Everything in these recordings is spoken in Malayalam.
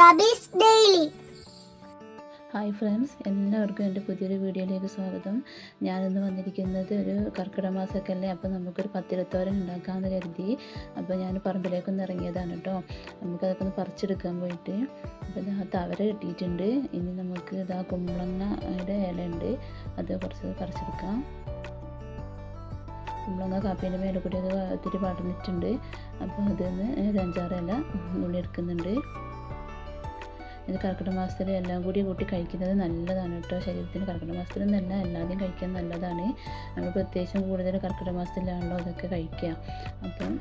Rabies daily. ഹായ് ഫ്രണ്ട്സ് എല്ലാവർക്കും എന്റെ പുതിയൊരു വീഡിയോയിലേക്ക് സ്വാഗതം. ഞാനിന്ന് വന്നിരിക്കുന്നത് ഒരു കർക്കിടക മാസമൊക്കെ അല്ലേ അപ്പോൾ നമുക്കൊരു പത്തിരത്തോരൻ ഉണ്ടാക്കാമെന്ന് കരുതി. അപ്പോൾ ഞാൻ പറമ്പിലേക്കൊന്ന് ഇറങ്ങിയതാണ് കേട്ടോ. നമുക്കതൊക്കെ ഒന്ന് പറിച്ചെടുക്കാൻ പോയിട്ട്. അപ്പോൾ ഇതാ തവര കിട്ടിയിട്ടുണ്ട്. ഇനി നമുക്ക് ഇതാ കുമ്പളങ്ങയുടെ ഇലയുണ്ട്. അത് കുറച്ച് പറിച്ചെടുക്കാം. കുമ്പളങ്ങ കാപ്പീന്റെ മേലെ കൂടി അത് ഒത്തിരി പടർന്നിട്ടുണ്ട്. അപ്പോൾ അതിൽ ഒരു അഞ്ചാറ് ഇല നുള്ളി എടുക്കുന്നുണ്ട്. ഇത് കർക്കിടക മാസത്തിൽ എല്ലാം കൂടി കൂട്ടി കഴിക്കുന്നത് നല്ലതാണ് കേട്ടോ. ശരീരത്തിന് കർക്കിടക മാസത്തിലൊന്നല്ല എല്ലാവരും കഴിക്കാൻ നല്ലതാണ്. നമ്മൾ പ്രത്യേകിച്ചും കൂടുതൽ കർക്കിടക മാസത്തിലാണല്ലോ അതൊക്കെ കഴിക്കുക. അപ്പം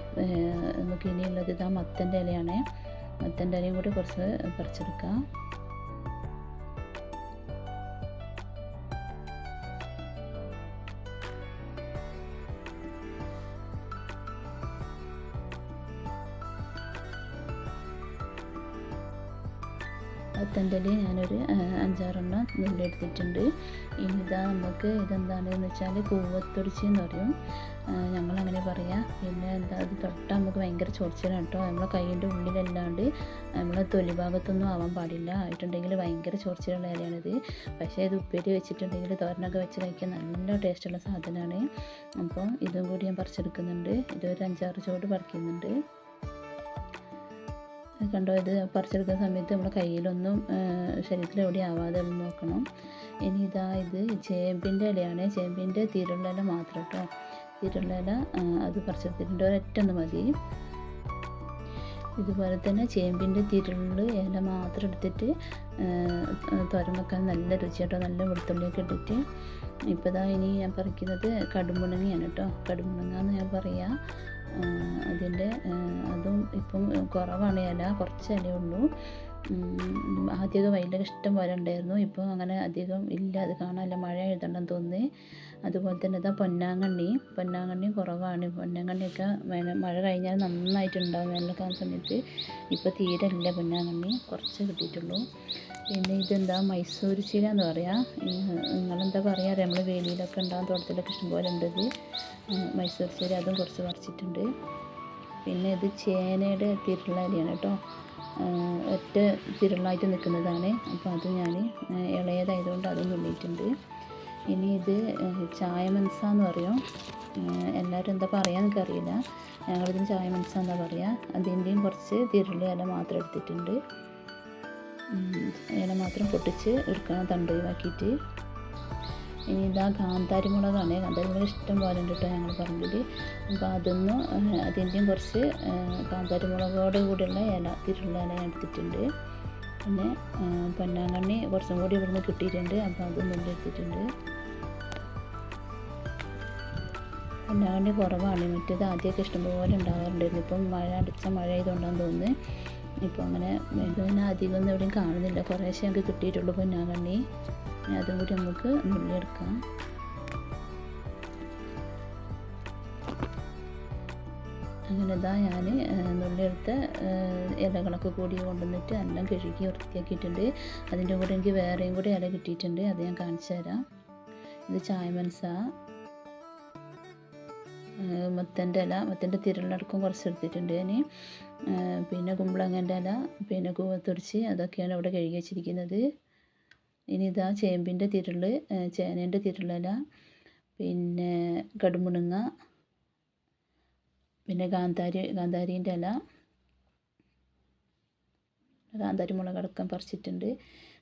നമുക്ക് ഇനിയുള്ളത് ഇതാ മത്തന്റെ ഇലയാണ്. മത്തന്റെ ഇലയും കൂടി കുറച്ച് പറിച്ചെടുക്കാം. മത്തന്റെ ഞാനൊരു അഞ്ചാറെണ്ണം നെല്ലെടുത്തിട്ടുണ്ട് ഇനി ഇതാ നമുക്ക് ഇതെന്താണെന്ന് വെച്ചാൽ കൂവത്തൊടിച്ച് എന്ന് പറയും ഞങ്ങളങ്ങനെ പറയാം. പിന്നെ എന്താ അത് തൊട്ടാൽ നമുക്ക് ഭയങ്കര ചൊറിച്ചിലാണ് കേട്ടോ നമ്മളെ കൈയിന്റെ ഉള്ളിലല്ലാണ്ട് നമ്മളെ തൊലി ഭാഗത്തൊന്നും ആവാൻ പാടില്ല. ആയിട്ടുണ്ടെങ്കിൽ ഭയങ്കര ചൊറിച്ചിലുള്ള ഇലയാണിത് പക്ഷേ ഇത് ഉപ്പേരി വെച്ചിട്ടുണ്ടെങ്കിൽ തോരനൊക്കെ വെച്ച് കഴിക്കാൻ നല്ല ടേസ്റ്റുള്ള സാധനമാണ്. അപ്പോൾ ഇതും കൂടി ഞാൻ പറിച്ചെടുക്കുന്നുണ്ട്. ഇതൊരു അഞ്ചാറ് ചോട് പറിക്കുന്നുണ്ട്. കണ്ടോ ഇത് പറിച്ചെടുക്കുന്ന സമയത്ത് നമ്മുടെ കയ്യിലൊന്നും ശരീരത്തിൽ എവിടെ ആവാതെ നോക്കണം. ഇനി ഇതാ ഇത് ചേമ്പിന്റെ ഇലയാണ്. ചേമ്പിന്റെ തീരുള്ള ഇല മാത്രം കേട്ടോ തീരുള്ള ഇല അത് പറിച്ചെടുത്തിട്ടുണ്ട്. ഒരൊറ്റൊന്ന് മതി. ഇതുപോലെ തന്നെ ചേമ്പിന്റെ തിരുള്ള് ഇല മാത്രം എടുത്തിട്ട് തുരം വെക്കാൻ നല്ല രുചി കേട്ടോ നല്ല വെളുത്തുള്ളിയൊക്കെ ഇട്ടിട്ട്. ഇപ്പോൾ ഇതാ ഇനി ഞാൻ പറിക്കുന്നത് കടുമുണങ്ങിയാണ് കേട്ടോ കടുമുണങ്ങ എന്ന് ഞാൻ പറയാം. അതിന്റെ അതും ഇപ്പം കുറവാണ് ഇല കുറച്ച് ഇലയുള്ളൂ. ആദ്യമൊക്കെ വയലൊക്കെ ഇഷ്ടം പോലെ ഉണ്ടായിരുന്നു. ഇപ്പോൾ അങ്ങനെ അധികം ഇല്ല. അത് കാണാനില്ല മഴ എഴുതണ്ടെന്ന് തോന്നി അതുപോലെ തന്നെ ഇതാ പൊന്നാങ്കണ്ണി. പൊന്നാങ്കണ്ണി കുറവാണ്. പൊന്നാങ്കണ്ണിയൊക്കെ വേന- മഴ കഴിഞ്ഞാൽ നന്നായിട്ടുണ്ടാവും വേനൽക്കാല സമയത്ത്. ഇപ്പോൾ തീരെ ഇല്ല പൊന്നാങ്കണ്ണി. കുറച്ച് കിട്ടിയിട്ടുള്ളൂ. പിന്നെ ഇതെന്താ? മൈസൂർ ചീര എന്ന് പറയാം. നിങ്ങളെന്താ പറയുക നമ്മൾ വേലിയിലൊക്കെ ഉണ്ടാകും തോട്ടത്തിലൊക്കെ ഇഷ്ടംപോലെ ഉണ്ട് ഇത്. മൈസൂർ ചീര അതും കുറച്ച് പറിച്ചിട്ടുണ്ട്. പിന്നെ ഇത് ചേനയുടെ തിരുളരിയാണ് കേട്ടോ. ഒറ്റ തിരുളായിട്ട് നിൽക്കുന്നതാണ്. അപ്പോൾ അത് ഞാൻ ഇളയതായതുകൊണ്ട് അതും നുള്ളിയിട്ടുണ്ട് ഇനി ഇത് ചായ എന്ന് പറയും. എല്ലാവരും എന്താ പറയുക എനിക്കറിയില്ല. ഞങ്ങളിതിന് ചായ മനസ്സ എന്താ പറയുക അതിന്റെയും കുറച്ച് തിരുൾ ഇല മാത്രം എടുത്തിട്ടുണ്ട്. ഇല മാത്രം പൊട്ടിച്ച് എടുക്കണം തണ്ട് ഒഴിവാക്കിയിട്ട് ഇനി ഇതാ കാന്താരി മുളകാണ്. കാന്താരി മുളക് ഇഷ്ടം പോലെ ഉണ്ട് കേട്ടോ ഞങ്ങൾ പറഞ്ഞത് അപ്പോൾ അതൊന്ന് അതിന്റെയും കുറച്ച് കാന്താരി മുളകോട് കൂടിയുള്ള ഇല തിരുള്ള ഇല എടുത്തിട്ടുണ്ട്. പിന്നെ പൊന്നാങ്കണ്ണി കുറച്ചും കൂടി ഇവിടുന്ന് കിട്ടിയിട്ടുണ്ട്. അപ്പോൾ അതും എടുത്തിട്ടുണ്ട്. പൊന്നാങ്കണ്ണി കുറവാണ്. മറ്റേത് ആദ്യമൊക്കെ ഇഷ്ടംപോലെ ഉണ്ടാകാറുണ്ടായിരുന്നു ഇപ്പം മഴ അടിച്ച മഴ ആയതുകൊണ്ടാന്ന് തോന്നുന്നു. ഇപ്പോൾ അങ്ങനെ പിന്നെ അധികം ഒന്നും എവിടെയും കാണുന്നില്ല. കുറേശ്ശെ ഞങ്ങൾക്ക് കിട്ടിയിട്ടുള്ളൂ പൊന്നാങ്കണ്ണി. ഇനി അതും കൂടി നമുക്ക് നുള്ളിയെടുക്കാം. അങ്ങനെ ഇതാ ഞാൻ നുള്ളിയെടുത്ത ഇലകളൊക്കെ കൂടി കൊണ്ടുവന്നിട്ട് എല്ലാം കഴുകി വൃത്തിയാക്കിയിട്ടുണ്ട്. അതിന്റെ കൂടെ എനിക്ക് വേറെയും കൂടി ഇല കിട്ടിയിട്ടുണ്ട്. അത് ഞാൻ കാണിച്ചു തരാം. ഇത് ചായമൻസ മത്തന്റെ ഇല മത്തന്റെ തിരളടക്കം കുറച്ച് എടുത്തിട്ടുണ്ട് ഇനി പിന്നെ കുമ്പളങ്ങന്റെ ഇല പിന്നെ കൂവത്തുടിച്ച് അതൊക്കെയാണ് ഇവിടെ കഴുകി വെച്ചിരിക്കുന്നത്. ഇനി ഇതാ ചേമ്പിന്റെ തിരുൾ ചേനേന്റെ തിരുളില പിന്നെ കടുമുണങ്ങ പിന്നെ കാന്താരി കാന്താരീന്റെ ഇല കാന്താരി മുളകടക്കം പറിച്ചിട്ടുണ്ട്.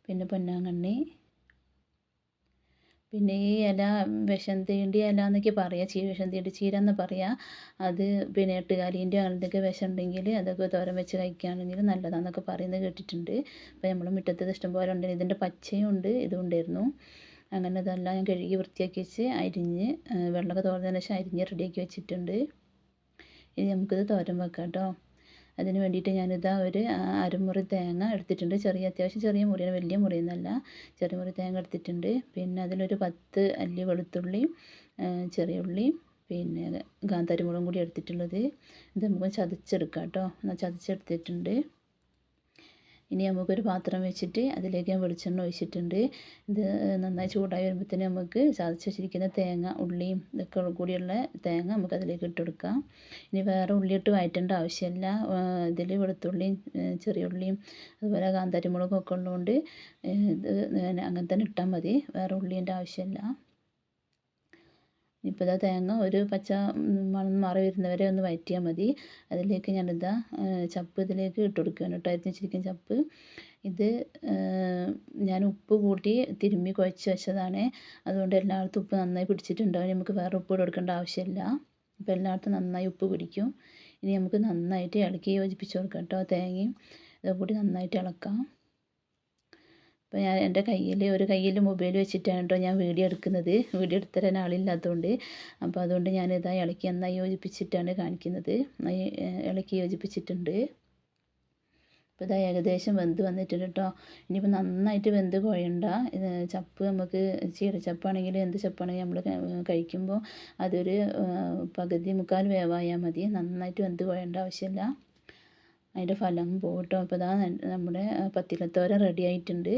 പിന്നെ പൊന്നാങ്കണ്ണി പിന്നെ ഈ ഇല വിഷം തീണ്ടി ഇല എന്നൊക്കെ പറയാം ചീ വിഷം ചീര എന്ന് പറയാം. അത് പിന്നെ എട്ടുകാലീന്റെ അങ്ങനത്തെയൊക്കെ വിഷം ഉണ്ടെങ്കിൽ അതൊക്കെ തോരൻ വെച്ച് കഴിക്കുകയാണെങ്കിൽ നല്ലതാണെന്നൊക്കെ പറയുന്നത് കേട്ടിട്ടുണ്ട്. അപ്പോൾ നമ്മൾ മുറ്റത്ത് ഇഷ്ടം പോലെ ഉണ്ട് ഇതിന്റെ പച്ചയും ഉണ്ട് ഇതും ഉണ്ടായിരുന്നു. അങ്ങനെ ഇതെല്ലാം ഞാൻ കഴുകി വൃത്തിയാക്കി വെച്ച് അരിഞ്ഞ് വെള്ളമൊക്കെ തോർന്നതിന് ശേഷം അരിഞ്ഞ് റെഡിയാക്കി വെച്ചിട്ടുണ്ട്. ഇനി നമുക്കിത് തോരൻ വെക്കാം കേട്ടോ അതിന് വേണ്ടിയിട്ട് ഞാനിതാ ഒരു അരമുറി തേങ്ങ എടുത്തിട്ടുണ്ട്. ചെറിയ അത്യാവശ്യം ചെറിയ മുറിയാണ് വലിയ മുറിയെന്നല്ല. ചെറിയ മുറി തേങ്ങ എടുത്തിട്ടുണ്ട്. പിന്നെ അതിലൊരു പത്ത് അല്ലി വെളുത്തുള്ളി ചെറിയ ഉള്ളി പിന്നെ കാന്താരി മുളകും കൂടി എടുത്തിട്ടുള്ളത്. ഇത് നമുക്ക് ചതച്ചെടുക്കാം കേട്ടോ. എന്നാൽ ചതച്ചെടുത്തിട്ടുണ്ട്. ഇനി നമുക്കൊരു പാത്രം വെച്ചിട്ട് അതിലേക്ക് ഞാൻ വെളിച്ചെണ്ണ ഒഴിച്ചിട്ടുണ്ട്. ഇത് നന്നായി ചൂടായി വരുമ്പോഴത്തേന് നമുക്ക് ചതച്ച് വെച്ചിരിക്കുന്ന തേങ്ങ ഉള്ളിയും ഇതൊക്കെ കൂടിയുള്ള തേങ്ങ നമുക്ക് അതിലേക്ക് ഇട്ട് കൊടുക്കാം. ഇനി വേറെ ഉള്ളിയിട്ട് വഴറ്റേണ്ട ആവശ്യമില്ല. ഇതിൽ വെളുത്തുള്ളിയും ചെറിയ ഉള്ളിയും അതുപോലെ കാന്താരിമുളകും ഒക്കെ ഉള്ളതുകൊണ്ട് ഇത് അങ്ങനെ തന്നെ ഇട്ടാൽ മതി. വേറെ ഉള്ളീന്റെ ആവശ്യമില്ല. ഇപ്പോൾ ഇതാ തേങ്ങ ഒരു പച്ച മണം മാറി വരുന്നവരെ ഒന്ന് വഴറ്റിയാൽ മതി. അതിലേക്ക് ഞാൻ ഇതാ ചപ്പ് ഇതിലേക്ക് ഇട്ട് കൊടുക്കുകയാണ് കേട്ടോ. അരിഞ്ഞ് വെച്ചിരിക്കുന്ന ചപ്പ്. ഇത് ഞാൻ ഉപ്പ് കൂട്ടി തിരുമ്മി കുഴച്ച് വെച്ചതാണ്. അതുകൊണ്ട് എല്ലായിടത്തും ഉപ്പ് നന്നായി പിടിച്ചിട്ടുണ്ടാവും നമുക്ക് വേറെ ഉപ്പ് കൊടുക്കേണ്ട ആവശ്യമില്ല. അപ്പോൾ എല്ലായിടത്തും നന്നായി ഉപ്പ് പിടിക്കും. ഇനി നമുക്ക് നന്നായിട്ട് ഇളക്കി യോജിപ്പിച്ച് കൊടുക്കാം കേട്ടോ തേങ്ങയും. ഇതും കൂടി നന്നായിട്ട് ഇളക്കാം. അപ്പോൾ ഞാൻ എന്റെ കയ്യിൽ ഒരു കയ്യിൽ മൊബൈൽ വെച്ചിട്ടാണ് കേട്ടോ ഞാൻ വീഡിയോ എടുക്കുന്നത്. വീഡിയോ എടുത്ത് തരാൻ ആളില്ലാത്തതുകൊണ്ട്. അപ്പോൾ അതുകൊണ്ട് ഞാനിതാ ഇളക്കി നന്നായി യോജിപ്പിച്ചിട്ടാണ് കാണിക്കുന്നത്. ഇളക്കി യോജിപ്പിച്ചിട്ടുണ്ട്. ഇപ്പോൾ ഇതാ ഏകദേശം വെന്ത് വന്നിട്ടുണ്ട് കേട്ടോ. ഇനിയിപ്പോൾ നന്നായിട്ട് വെന്ത് കുഴയണ്ട ചപ്പ് നമുക്ക് ചീരച്ചപ്പാണെങ്കിൽ എന്ത് ചപ്പാണെങ്കിലും നമ്മൾ കഴിക്കുമ്പോൾ അതൊരു പകുതി മുക്കാൽ വേവായാൽ മതി. നന്നായിട്ട് വെന്ത് കുഴയേണ്ട ആവശ്യമില്ല. അതിന്റെ ഫലം പോകട്ടോ. കേട്ടോ അപ്പോൾ ഇതാ നമ്മുടെ പത്തിലത്തോരൻ റെഡി ആയിട്ടുണ്ട്.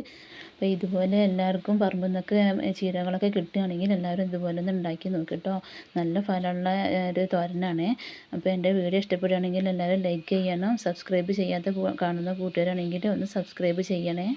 അപ്പോൾ ഇതുപോലെ എല്ലാവർക്കും പറമ്പിൽ നിന്നൊക്കെ ചീരകളൊക്കെ കിട്ടുകയാണെങ്കിൽ എല്ലാവരും ഇതുപോലെ ഒന്ന് ഉണ്ടാക്കി നോക്ക് കേട്ടോ നല്ല ഫലമുള്ള ഒരു തോരനാണ്. അപ്പോൾ എന്റെ വീഡിയോ ഇഷ്ടപ്പെടുകയാണെങ്കിൽ എല്ലാവരും ലൈക്ക് ചെയ്യണം. സബ്സ്ക്രൈബ് ചെയ്യാത്ത കാണുന്ന കൂട്ടുകാരാണെങ്കിൽ ഒന്ന് സബ്സ്ക്രൈബ് ചെയ്യണേ.